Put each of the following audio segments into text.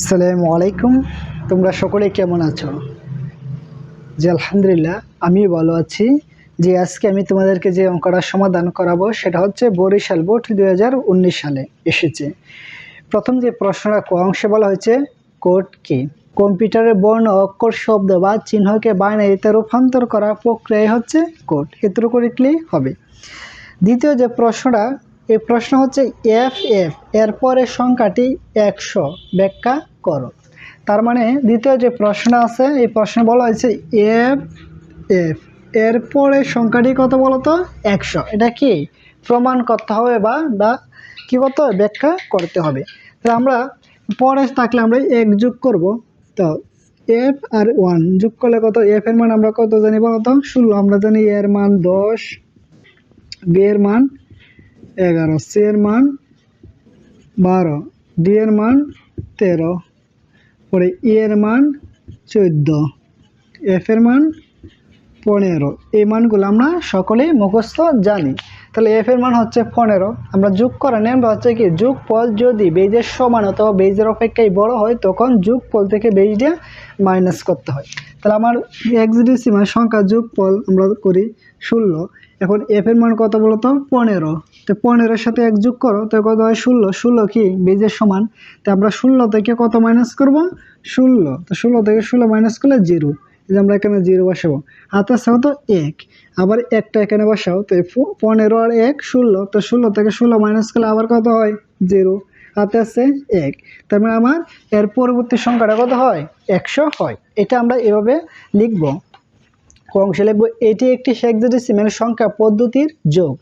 আসসালামু আলাইকুম। তোমরা সকলে কেমন আছো? জি, আলহামদুলিল্লাহ আমি ভালো আছি। যে আজকে আমি তোমাদেরকে যে অঙ্কটা সমাধান করাবো, সেটা হচ্ছে বরিশাল বোর্ড উনিশ সালে এসেছে। প্রথম যে প্রশ্নটা ক অংশে বলা হয়েছে, কোড কি? কম্পিউটারের বর্ণ, অক্ষর, শব্দ বা চিহ্নকে বাইনারিতে রূপান্তর করা প্রক্রিয়া হচ্ছে কোড। এতটুকু লিখলেই হবে। দ্বিতীয় যে প্রশ্নটা, এই প্রশ্ন হচ্ছে এফ এফ, এরপরের সংখ্যাটি একশো। ব্যাখ্যা করো। তার মানে দ্বিতীয় যে প্রশ্ন আছে, এই প্রশ্নে বলা হয়েছে এফ এফ। এরপরে সংখ্যাটি কত বলতো একশো। এটা কি? প্রমাণ করতে হবে বা বা কী করতে হবে? ব্যাখ্যা করতে হবে। তো আমরা পরে থাকলে আমরা এক যোগ করব। তো এফ আর ওয়ান যোগ করলে কত? এফ এর মান আমরা কত জানি বলতো ষোলো। আমরা জানি এর মান দশ, বি এর মান এগারো, সি এর মান বারো, ডি এর মান তেরো। পরে ই এর মান চোদ্দ, এফ এর মান পনেরো। এই মানগুলো আমরা সকলেই মুখস্থ জানি। তাহলে এফ এর মান হচ্ছে পনেরো। আমরা যোগ করা নেমটা হচ্ছে কি যোগ ফল যদি বেজের সমান অথবা বেজের অপেক্ষায় বড় হয়, তখন যোগ ফল থেকে বেজটা মাইনাস করতে হয়। তাহলে আমার এক্সডিসিমার সংখ্যা যোগ ফল আমরা করি ষোলো। এখন এফ এর মান কত বলতো? পনেরো। তো পনেরোর সাথে এক যোগ করো, তো কত হয় ষোলো? ষোলো কি? বেজের সমান। তো আমরা ষোলো থেকে কত মাইনাস করব? ষোলো। তো ষোলো থেকে ষোলো মাইনাস করলে জিরো। যে আমরা এখানে জিরো বসাবো। হাতে আছে তো এক। আবার একটা এখানে বসাও, তো পনেরো আর এক, ষোলো। তো ষোলো থেকে ষোলো মাইনাস করলে আবার কত হয়? জিরো। হাতে আছে এক। তার মানে আমার এর পরবর্তী সংখ্যাটা কত হয়? একশো হয়। এটা আমরা এভাবে লিখব। অংশে লিখব, এটি একটি হেক্সাডেসিমেল সংখ্যা পদ্ধতির যোগ।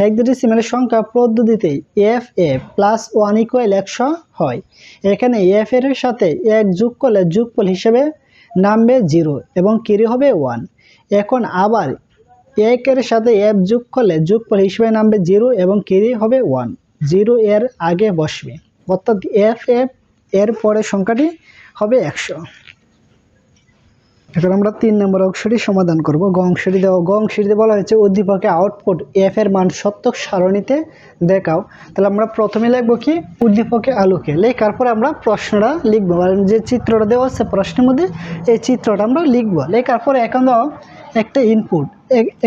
হেক্সাডেসিমেল সংখ্যা পদ্ধতিতে F A plus one equal একশো হয়। এখানে এফ এর সাথে এক যোগ করলে যোগফল হিসেবে নামবে জিরো এবং কিরি হবে ওয়ান এখন আবার একের সাথে এফ যোগ করলে যোগফল হিসেবে নামবে জিরো এবং কিরি হবে ওয়ান জিরো এর আগে বসবে। অর্থাৎ এফ এফ এর পরে সংখ্যাটি হবে একশো। এখন আমরা তিন নম্বর অংশটি সমাধান করব। গ অংশটি দেওয়া গ অংশটিতে বলা হয়েছে, উদ্দীপকে আউটপুট এফ এর মান সত্যক সারণীতে দেখাও। তাহলে আমরা প্রথমে লিখব কি? উদ্দীপকে আলোকে। লেখার পরে আমরা প্রশ্নটা লিখব। আর যে চিত্রটা দেওয়া আছে প্রশ্নের মধ্যে, এই চিত্রটা আমরা লিখব। লেখার পরে এখন দাও, একটা ইনপুট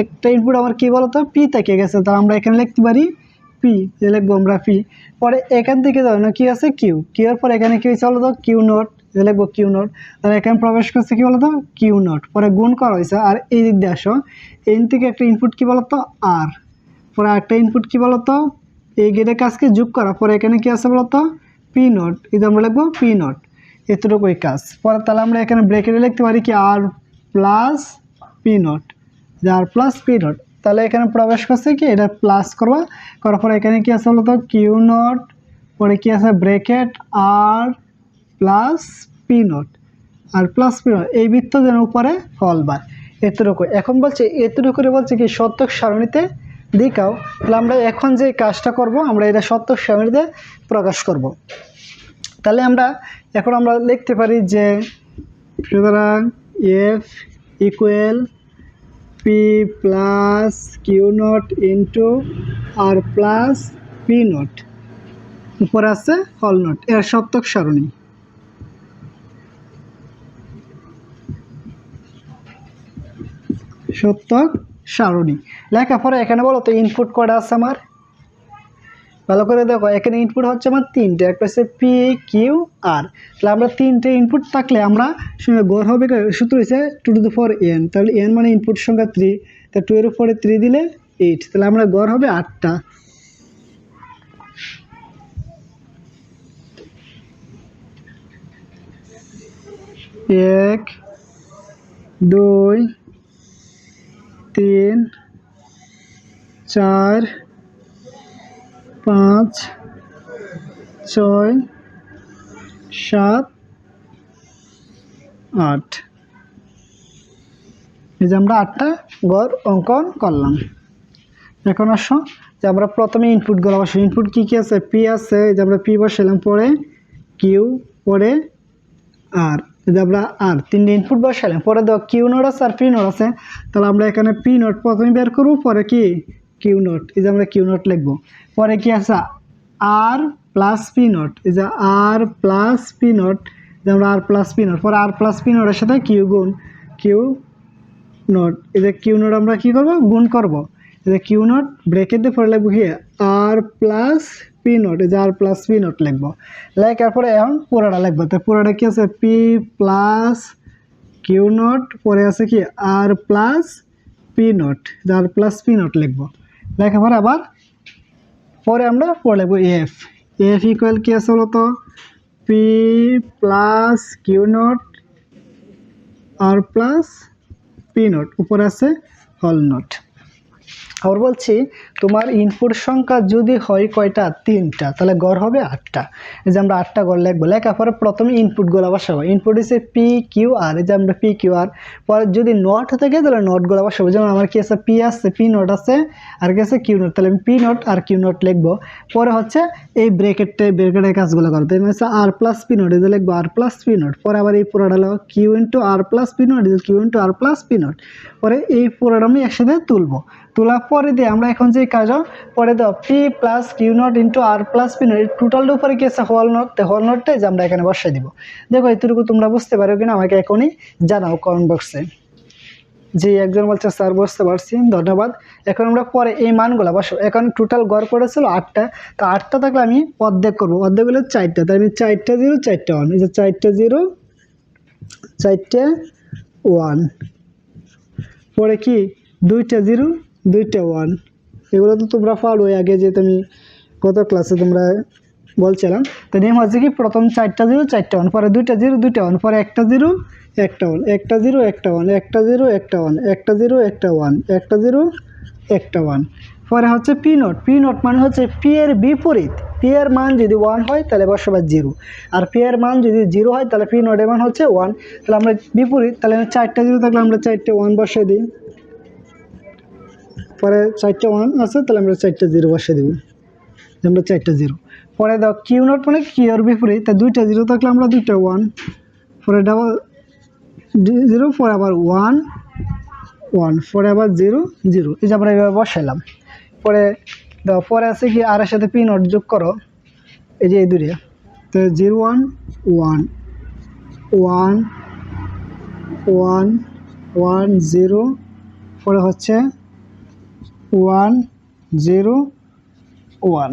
একটা ইনপুট আমার কি বলতো? পি থেকে গেছে। তাহলে আমরা এখানে লিখতে পারি পি লিখব আমরা পি পরে এখান থেকে দাও না কি আছে? কিউ কিউ এর পর এখানে কি বলো তো কিউ নোট যে লিখব কিউ নোট। তাহলে এখানে প্রবেশ করছে কি বলতো? Q note. পরে গুণ করা হয়েছে। আর এই দিক দিয়ে আসো। এই থেকে একটা ইনপুট কি বলতো? আর পরে একটা ইনপুট কি বলতো? এই গেটের কাজকে যোগ করা। পরে এখানে কি আছে বলতো? P note. এই যে আমরা লিখব পি নোট। এতটুকুই কাজ। পরে তাহলে আমরা এখানে ব্রেকেটে লিখতে পারি কি R plus P note. R plus P note. তাহলে এখানে প্রবেশ করছে কি? এটা প্লাস করবা। করার পরে এখানে কি আছে বলতো? Q note. পরে কি আছে? Bracket R plus P note R plus P note এই বৃত্ত যেন উপরে ফলবার এতটুকু। এখন বলছে, এতটুকু করে বলছে কি, সত্যক সারণীতে দিকাও তাহলে আমরা এখন যে কাজটা করব, আমরা এটা সত্যক সারণীতে প্রকাশ করব। তাহলে আমরা এখন আমরা লিখতে পারি যে, সুতরাং F equal P plus Q not into R plus P not উপরে আছে হল নট এর সপ্তক সারণী। সপ্তক সারণী। লেখার পরে এখানে বলো তো ইনপুট কটা আছে আমার? ভালো করে দেখো, এখানে ইনপুট হচ্ছে আমার তিনটে, একটা হচ্ছে পি কিউ আর তাহলে আমরা তিনটে ইনপুট থাকলে আমরা গড় হবে সূত্র হচ্ছে two to the four N তাহলে এন মানে ইনপুট সংখ্যা থ্রি তা টু এর উপরে থ্রি দিলে এইট তাহলে আমরা গড় হবে আটটা। এক, দুই তিন, চার, পাঁচ, ছয়, সাত, আট। এই যে আমরা আটটা গড় অঙ্কন করলাম। এখন আসো, যে আমরা প্রথমে ইনপুটগুলো বসে ইনপুট কী কী আছে? পি আছে, এই যে আমরা পি বসালাম পরে কিউ পরে আর এই যে আমরা আর তিনটে ইনপুট বসালাম পরে দেখো কিউ নোট আছে আর পি নোট আছে, তাহলে আমরা এখানে পি নোট প্রথমে বের করব, পরে কি? কিউ নোট, এই যে আমরা কিউ নোট লিখব। পরে কি আছে? আর প্লাস পি নোট, এই যে আর প্লাস পি নোট আমরা আর প্লাস পি নট, পরে আর প্লাস পি নটের সাথে কিউ গুণ, কিউ নট, এই যে কিউ নোট আমরা কী করব? গুণ করব। এই যে কিউ নট ব্রেকেট দিয়ে পরে লিখব কি? আর প্লাস পি নট এই যে আর প্লাস পি নট লিখব। লেখার পরে এখন পুরোটা লিখব। তো পুরোটা কি আছে? পি প্লাস কিউ নট পরে আছে কি? R plus P not R plus P not লিখব। লেখার পরে আবার পরে আমরা পরে লিখব এফ এফ ইকুয়াল কি আছে বলতো P plus Q not R plus P note উপরে আছে হল নোট আবার বলছি, তোমার ইনপুট সংখ্যা যদি হয় কয়টা? তিনটা। তাহলে গড় হবে আটটা। এই যে আমরা আটটা গড় লিখব, লেখার পরে প্রথমে ইনপুটগুলো বসাবো। ইনপুট হচ্ছে পি কিউ আর এই যে আমরা পি কিউ আর পরে যদি নট থাকে, তাহলে নটগুলো বসাবো। যেমন আমার কি আছে? পি আছে পি নোট আছে, আর কি আছে? কিউ নোট তাহলে আমি পি নোট আর কিউ নোট লিখব। পরে হচ্ছে এই ব্রেকেটে ব্রেকেটের কাজগুলো করতে আমি হচ্ছে আর প্লাস পি নোট এই যে লিখব আর প্লাস পি নোট পরে আবার এই পুরোটা হলো Q into R plus P note Q into R plus P note পরে এই পুরোটা আমি একসাথে তুলবো। তোলার পরে দিয়ে আমরা এখন যে কাজ পরে দাও P plus Q not into R plus P not টোটালটার উপরে কি আছে হল নোট হল নোটটাই যে আমরা এখানে বসাই দিব। দেখো, এতটুকু তোমরা বুঝতে পারো কিনা, আমাকে এখনই জানাও কমেন্ট বক্সে জি একজন বলছে, স্যার, বুঝতে পারছি, ধন্যবাদ। এখন আমরা পরে এই মানগুলো বসো এখন টোটাল গড় পড়েছিল আটটা। তো আটটা থাকলে আমি অর্ধেক করব। অর্ধেক হলে চারটা। তাই আমি চারটা জিরো, চারটা ওয়ান এই যে চারটা জিরো, চারটে ওয়ান পরে কি? দুইটা জিরো দুইটা ওয়ান এগুলো তো তোমরা পারো আগে যে তুমি কত ক্লাসে তোমরা বলছিলাম। তো নেম হচ্ছে কি? প্রথম চারটা জিরো চারটা ওয়ান পরে দুইটা জিরো দুইটা ওয়ান পরে একটা জিরো একটা ওয়ান একটা জিরো একটা ওয়ান একটা জিরো একটা ওয়ান একটা জিরো একটা ওয়ান একটা জিরো একটা ওয়ান পরে হচ্ছে পি নোট পি নোট মানে হচ্ছে পি এর বিপরীত। পি এর মান যদি ওয়ান হয়, তাহলে বসবে জিরো আর পি এর মান যদি জিরো হয়, তাহলে পি নোটের মান হচ্ছে ওয়ান তাহলে আমরা বিপরীত। তাহলে চারটা জিরো থাকলে আমরা চারটে ওয়ান বসিয়ে দিই। পরে চারটে ওয়ান আছে, তাহলে আমরা চারটে জিরো বসিয়ে দেবো। আমরা চারটে জিরো পরে দাও কিউ নোট মানে কিউর বিপরীত, তা দুইটা জিরো থাকলে আমরা দুইটা ওয়ান পরে ডাবল জিরো পরে আবার ওয়ান ওয়ান পরে আবার জিরো জিরো এই যে আমরা এইভাবে বসাইলাম। পরে দাও পরে আছে কি আর সাথে পি নোট যোগ করো। এই যে এই দুটো তো zero one one one one one zero পরে হচ্ছে ওয়ান জিরো ওয়ান।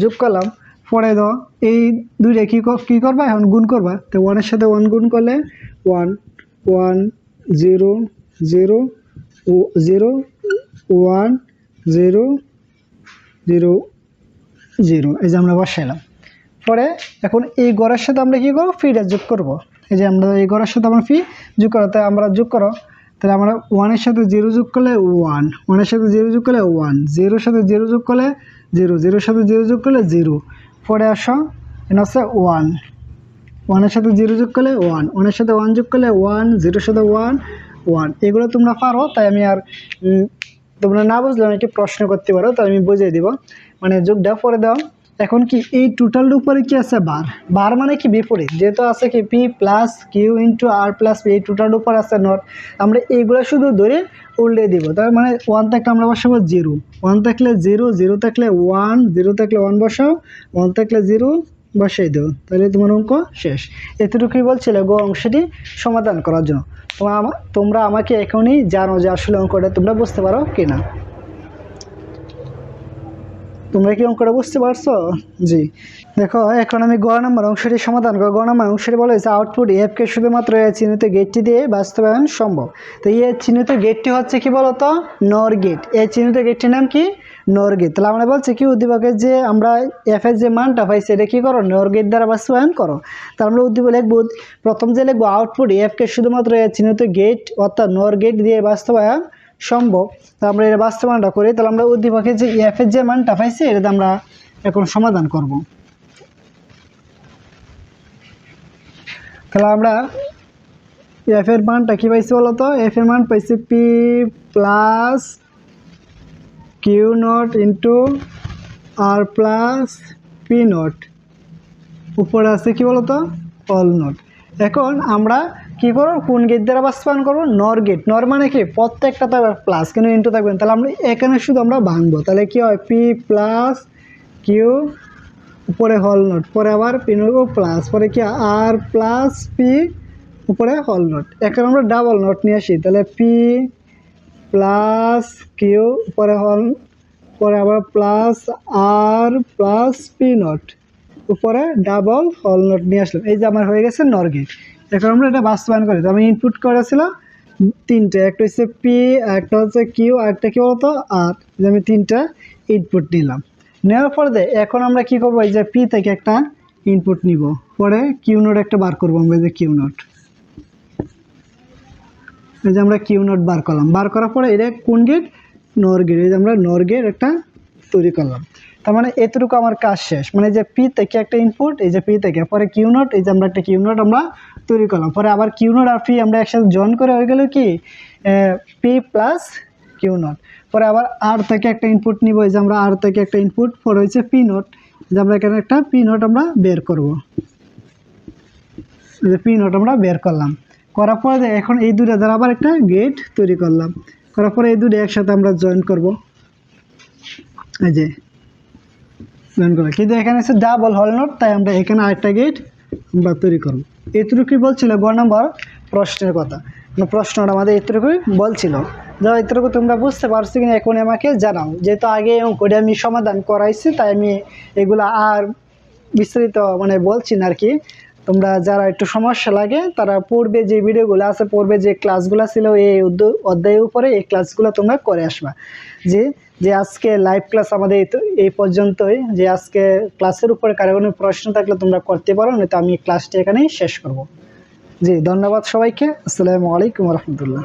যোগ করলাম, পরে ধর এই দুইটা কী কী করবা? এখন গুণ করবা। তো ওয়ানের সাথে ওয়ান গুণ করলে one one zero zero zero, one, zero zero zero. এই যে আমরা বসাইলাম। পরে এখন এই গড়ের সাথে আমরা কী করব? ফিটা যোগ করব। এই যে আমরা এই গড়ের সাথে আমরা ফি যোগ করো তাই আমরা যোগ করো তাহলে আমরা ওয়ানের সাথে জিরো যোগ করলে ওয়ান ওয়ানের সাথে জিরো যোগ করলে ওয়ান জিরোর সাথে জিরো যোগ করলে জিরো জিরোর সাথে জিরো যোগ করলে জিরো পরে আসো এটা হচ্ছে ওয়ান ওয়ানের সাথে জিরো যোগ করলে ওয়ান ওয়ানের সাথে ওয়ান যোগ করলে ওয়ান জিরোর সাথে ওয়ান ওয়ান এগুলো তোমরা পারো, তাই আমি আর তোমরা না বুঝলে আমি একটি প্রশ্ন করতে পারো তাই আমি বুঝিয়ে দিব। মানে যোগটা পরে দাও। এখন কি এই টোটালটার উপরে কি আছে বার বার মানে কি বিপরীত? যেহেতু আছে কি P plus Q into R plus P এই টোটালটার উপর আছে নট আমরা এইগুলো শুধু ধরে উল্টে দিব। তার মানে ওয়ান থাকলে আমরা বসাবো জিরো ওয়ান থাকলে জিরো জিরো থাকলে ওয়ান জিরো থাকলে ওয়ান বসাও ওয়ান থাকলে জিরো বসাই দেবো তাহলে তোমার অঙ্ক শেষ। এতটুকুই বলছিলে গো অংশটি সমাধান করার জন্য। তোমরা আমা- তোমরা আমাকে এখনই জানো যে আসলে অঙ্কটা তোমরা বুঝতে পারো কি না তোমরা কি অঙ্কটা বুঝতে পারছ? জি। দেখো, এখন আমি গ নম্বর অংশটি সমাধান করো গ নম্বর অংশটি বলে যে আউটপুট এফকে শুধুমাত্র এ চিহ্নিত গেটটি দিয়ে বাস্তবায়ন সম্ভব। তো এই চিহ্নিত গেটটি হচ্ছে কি বলতো? নর গেট এই চিহ্নিত গেটটির নাম কি? নর গেট তাহলে আমরা বলছি কি, উদ্দীপকের যে আমরা এফ এর যে মানটা পাইছি, এটা কি করো? নর গেট দ্বারা বাস্তবায়ন করো। তাহলে আমরা উদ্দীপক লিখব, প্রথম যে লিখব আউটপুট এফকে শুধুমাত্র এ চিহ্নিত গেট অর্থাৎ নর গেট দিয়ে বাস্তবায়ন সম্ভব। তো আমরা এটা বাস্তবায়নটা করি, তাহলে আমরা উদ্দীপকের যে এফ এর যে মানটা পাইছি এটা আমরা এখন সমাধান করব। তাহলে আমরা এফ এর মানটা কি পাইছি বলতো এফ এর মান পাইছি P plus Q not into R plus P not উপরে আছে কি বলতো অল নট এখন আমরা কি করব কোন গেট দ্বারা বাস্তবায়ন করব নর গেট নর মানে কি? প্রত্যেকটা থাকবে প্লাস কিন্তু ইন্টু থাকবে না। তাহলে আমরা এখানে শুধু আমরা ভাঙবো। তাহলে কি হয়? পি প্লাস কিউ উপরে হল নোট পরে আবার পি নোট প্লাস পরে কি? আর প্লাস পি উপরে হল নোট এখন আমরা ডাবল নোট নিয়ে আসি। তাহলে পি প্লাস কিউ উপরে হল পরে আবার plus R plus P note উপরে ডাবল হল নোট নিয়ে আসলাম। এই যে আমার হয়ে গেছে নরগেট এখন আমরা এটা বাস্তবায়ন করি। তো আমি ইনপুট করেছিলাম তিনটে, একটা হচ্ছে পি একটা হচ্ছে কিউ একটা কি বলতো? আর আমি তিনটা ইনপুট নিলাম। নেওয়ার পরে এখন আমরা কি করব? এই যে পি থেকে একটা ইনপুট নিব। পরে কিউ নোট একটা বার করব আমরা যে কিউ নোট এই যে আমরা কিউ নোট বার করলাম। বার করার পরে এটা কোন গেট নর গেট এই যে আমরা নর গেট একটা তৈরি করলাম। তার মানে এতটুকু আমার কাজ শেষ। মানে যে পি থেকে একটা ইনপুট এই যে পি থেকে, পরে কিউ নোট এই যে আমরা একটা কিউ নোট আমরা তৈরি করলাম। পরে আবার কিউ নোট আর পি আমরা একসাথে জয়েন করে হয়ে গেল কি? পি প্লাস কিউ নোট পরে আবার আর থেকে একটা ইনপুট নিব, এই যে আমরা আর থেকে একটা ইনপুট পরে হয়েছে পি নোট যে আমরা এখানে একটা পি নোট আমরা বের করব। যে পি নোট আমরা বের করলাম। করার পরে এখন এই দুটো দ্বারা আবার একটা গেট তৈরি করলাম। করার পরে এই দুটো একসাথে আমরা জয়েন করব। এই যে জয়েন করলাম কিন্তু এখানে হচ্ছে ডাবল হল নোট তাই আমরা এখানে আরেকটা গেট আমরা তৈরি করব। এতটুকুই বলছিল, গ নম্বর প্রশ্নের কথা। মানে প্রশ্নটা আমাদের এতটুকুই বলছিল। যা এতটুকু তোমরা বুঝতে পারছ কিনা এখন আমাকে জানাও। যেহেতু আগে অঙ্কটা আমি সমাধান করাইছি, তাই আমি এগুলো আর বিস্তারিত মানে বলছি না আর কি তোমরা যারা একটু সমস্যা লাগে, তারা পূর্বে যে ভিডিওগুলো আছে, পূর্বে যে ক্লাসগুলো ছিল, এই অধ্যায়ের উপরে এই ক্লাসগুলো তোমরা করে আসবা। যে যে আজকে লাইভ ক্লাস আমাদের এই পর্যন্তই। যে আজকে ক্লাসের উপরে কারও কোনো প্রশ্ন থাকলে তোমরা করতে পারো, নয়তো আমি ক্লাসটি এখানেই শেষ করব। জি, ধন্যবাদ সবাইকে। আসসালামু আলাইকুম রহমতুল্লাহ।